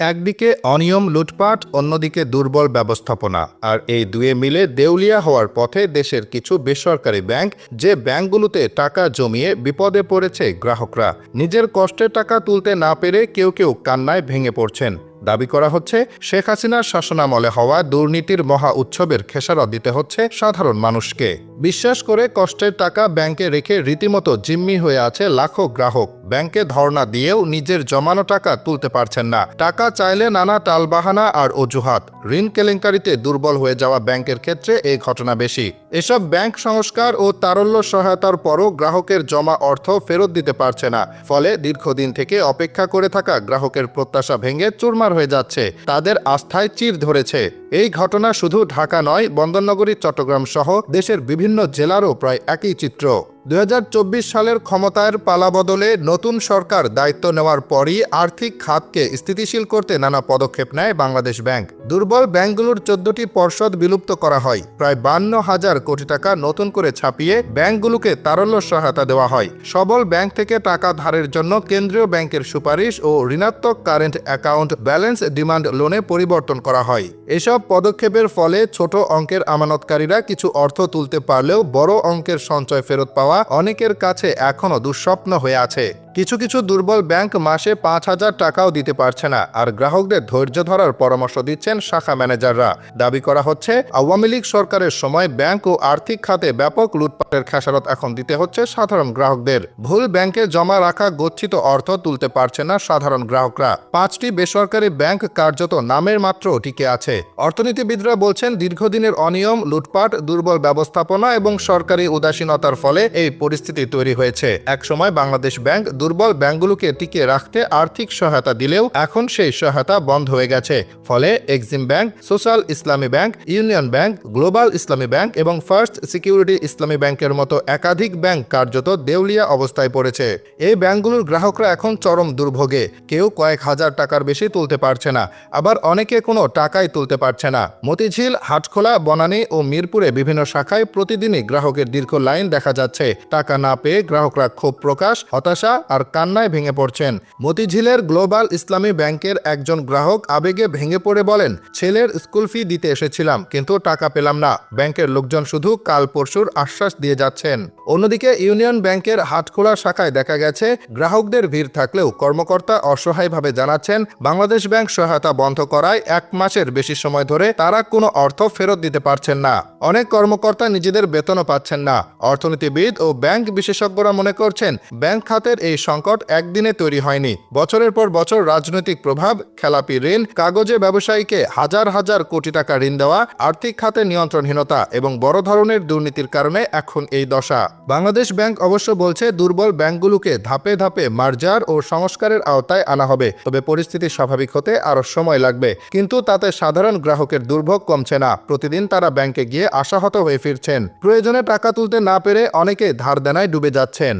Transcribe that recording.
একদিকে অনিয়ম লুটপাট, অন্যদিকে দুর্বল ব্যবস্থাপনা। আর এই দুয়ে মিলে দেউলিয়া হওয়ার পথে দেশের কিছু বেসরকারি ব্যাংক যে ব্যাংকগুলোতে টাকা জমিয়ে বিপদে পড়েছে গ্রাহকরা, নিজের কষ্টের টাকা তুলতে না পেরে কেউ কেউ কান্নায় ভেঙে পড়ছেন। দাবি করা হচ্ছে, শেখ হাসিনার শাসনামলে হওয়া দুর্নীতির মহা উৎসবের খেসারত দিতে হচ্ছে সাধারণ মানুষকে। বিশ্বাস করে কষ্টের টাকা ব্যাংকে রেখে রীতিমতো জিম্মি হয়ে আছে লাখো গ্রাহক। ব্যাংকে ধর্ণা দিয়েও নিজের জমানো টাকা তুলতে পারছেন না। টাকা চাইলে নানা টালবাহানা আর অজুহাত। ঋণ কেলেঙ্কারিতে দুর্বল হয়ে যাওয়া ব্যাংকের ক্ষেত্রে এই ঘটনা বেশি। এসব ব্যাংক সংস্কার ও তারল্য সহায়তার পরও গ্রাহকের জমা অর্থ ফেরত দিতে পারছে না। ফলে দীর্ঘদিন থেকে অপেক্ষা করে থাকা গ্রাহকের প্রত্যাশা ভেঙে চুরমার হয়ে যাচ্ছে। তাদের আস্থায় চির ধরেছে। এই ঘটনা শুধু ঢাকা নয়, বন্দরনগরী, চট্টগ্রাম সহ দেশের বিভিন্ন জেলারও প্রায় একই চিত্র। দুই হাজার চব্বিশ সালের ক্ষমতার পালাবদলে নতুন সরকার দায়িত্ব নেওয়ার পরই আর্থিক খাতকে স্থিতিশীল করতে নানা পদক্ষেপ নেয় বাংলাদেশ ব্যাংক। দুর্বল ব্যাংকগুলোর চোদ্দটি পর্ষদ বিলুপ্ত করা হয়। প্রায় বান্ন হাজার কোটি টাকা নতুন করে ছাপিয়ে ব্যাংকগুলোকে তারল্য সহায়তা দেওয়া হয়। সবল ব্যাংক থেকে টাকা ধারের জন্য কেন্দ্রীয় ব্যাংকের সুপারিশ ও ঋণাত্মক কারেন্ট অ্যাকাউন্ট ব্যালেন্স ডিমান্ড লোনে পরিবর্তন করা হয়। এসব পদক্ষেপের ফলে ছোট অঙ্কের আমানতকারীরা কিছু অর্থ তুলতে পারলেও বড় অঙ্কের সঞ্চয় ফেরত পাওয়া অনেকের কাছে এখনও দুঃস্বপ্ন হয়ে আছে। কিছু কিছু দুর্বল ব্যাংক মাসে পাঁচ হাজার টাকাও দিতে পারছে না, আর গ্রাহকদের ধৈর্য ধরার পরামর্শ দিচ্ছেন শাখা ম্যানেজাররা। দাবি করা হচ্ছে, আওয়ামী লীগ সরকারের সময় ব্যাংক ও আর্থিক খাতে ব্যাপক লুটপাটের খেসারত এখন দিতে হচ্ছে সাধারণ গ্রাহকদের। ভুল ব্যাংকে জমা রাখা গচ্ছিত অর্থ তুলতে পারছে না সাধারণ গ্রাহকরা। পাঁচটি বেসরকারি ব্যাংক কার্যত নামের মাত্র টিকে আছে। অর্থনীতিবিদরা বলছেন, দীর্ঘদিনের অনিয়ম, লুটপাট, দুর্বল ব্যবস্থাপনা এবং সরকারি উদাসীনতার ফলে এই পরিস্থিতি তৈরি হয়েছে। একসময় বাংলাদেশ ব্যাংক দুর্বল ব্যাংকগুলোকে টিকিয়ে রাখতে আর্থিক সহায়তা দিলেও এখন সেই সহায়তা বন্ধ হয়ে গেছে। ফলে Exim bank social Islami bank union bank global Islami bank এবং ফার্স্ট সিকিউরিটি ইসলামী ব্যাংকের মতো একাধিক ব্যাংক কার্যত দেউলিয়া অবস্থায় পড়েছে। এই ব্যাংকগুলোর গ্রাহকরা এখন চরম দুর্ভোগে। কেউ কয়েক হাজার টাকার বেশি তুলতে পারছে না। আবার অনেকে কোনো টাকাই তুলতে পারছে না। মতিঝিল, হাটখোলা, বনানী ও মিরপুরে বিভিন্ন শাখায় প্রতিদিনই গ্রাহকের দীর্ঘ লাইন দেখা যাচ্ছে। টাকা না পেয়ে গ্রাহকরা ক্ষোভ প্রকাশ, হতাশা আর কান্নায় ভেঙে পড়ছেন। মতিঝিলের গ্লোবাল ইসলামী ব্যাংকের একজন গ্রাহক আবেগে ভেঙে পড়ে বলেন, ছেলের স্কুল ফি দিতে এসেছিলাম, কিন্তু টাকা পেলাম না। ব্যাংকের লোকজন শুধু কাল পরশুর আশ্বাস দিয়ে যাচ্ছেন। অন্যদিকে ইউনিয়ন ব্যাংকের হাটখোলা শাখায় দেখা গেছে, গ্রাহকদের ভিড় থাকলেও কর্মকর্তা অসহায়ভাবে জানাচ্ছেন, বাংলাদেশ ব্যাংক সহায়তা বন্ধ করায় এক মাসের বেশি সময় ধরে তারা কোনো অর্থ ফেরত দিতে পারছেন না। অনেক কর্মকর্তা নিজেদের বেতনও পাচ্ছেন না। অর্থনীতিবিদ ও ব্যাংক বিশেষজ্ঞরা মনে করছেন, ব্যাংক খাতের এই সংকট একদিনে তৈরি হয়নি। বছরের পর বছর রাজনৈতিক প্রভাব, খেলাপি ঋণ, কাগজে ব্যবসায়ীকে হাজার হাজার কোটি টাকা ঋণ দেওয়া, আর্থিক খাতে নিয়ন্ত্রণহীনতা এবং বড় ধরনের দুর্নীতির কারণে এখন এই দশা। বাংলাদেশ ব্যাংক অবশ্য বলছে, দুর্বল ব্যাংকগুলোকে ধাপে ধাপে মার্জার ও সংস্কারের আওতায় আনা হবে। তবে পরিস্থিতি স্বাভাবিক হতে আরও সময় লাগবে। কিন্তু তাতে সাধারণ গ্রাহকের দুর্ভোগ কমছে না। প্রতিদিন তারা ব্যাংকে গিয়ে আশাহত হয়ে ফিরছেন। প্রয়োজনে টাকা তুলতে না পেরে অনেকে ধার দেনায় ডুবে যাচ্ছেন।